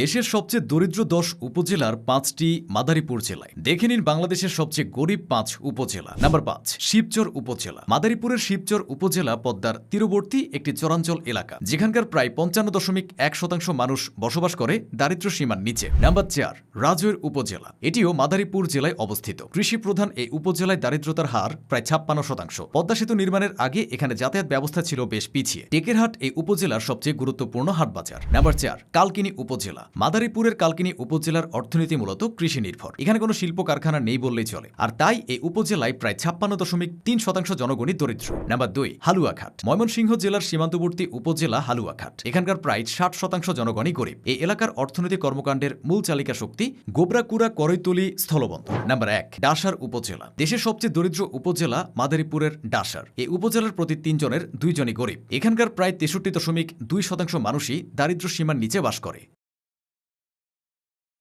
দেশের সবচেয়ে দরিদ্র দশ উপজেলার পাঁচটি মাদারীপুর জেলায়। দেখে নিন বাংলাদেশের সবচেয়ে গরিব পাঁচ উপজেলা। নাম্বার পাঁচ, শিবচর উপজেলা। মাদারীপুরের শিবচর উপজেলা পদ্মার তীরবর্তী একটি চরাঞ্চল এলাকা, যেখানকার প্রায় পঞ্চান্ন দশমিক এক শতাংশ মানুষ বসবাস করে দারিদ্র্য সীমার নিচে। নাম্বার চার, রাজৈর উপজেলা। এটিও মাদারীপুর জেলায় অবস্থিত। কৃষি প্রধান এই উপজেলায় দারিদ্রতার হার প্রায় ছাপ্পান্ন শতাংশ। পদ্মা সেতু নির্মাণের আগে এখানে যাতায়াত ব্যবস্থা ছিল বেশ পিছিয়ে। টেকেরহাট এই উপজেলার সবচেয়ে গুরুত্বপূর্ণ হাট বাজার নাম্বার চার, কালকিনি উপজেলা। মাদারীপুরের কালকিনি উপজেলার অর্থনীতি মূলত কৃষি নির্ভর এখানে কোনো শিল্প কারখানা নেই বললেই চলে। আর তাই এই উপজেলায় প্রায় ছাপ্পান্ন দশমিক তিন শতাংশ জনগণই দরিদ্র। নাম্বার দুই, হালুয়াঘাট। ময়মনসিংহ জেলার সীমান্তবর্তী উপজেলা হালুয়াঘাট। এখানকার প্রায় ষাট শতাংশ জনগণই গরিব। এই এলাকার অর্থনৈতিক কর্মকাণ্ডের মূল চালিকা শক্তি গোবরাকুড়া করৈতলি স্থলবন্দর। নাম্বার এক, ডাসার উপজেলা। দেশের সবচেয়ে দরিদ্র উপজেলা মাদারীপুরের ডাসার। এই উপজেলার প্রতি তিনজনের দুইজনই গরিব। এখানকার প্রায় তেষট্টি দশমিক দুই শতাংশ মানুষই দারিদ্র্য সীমার নিচে বাস করে।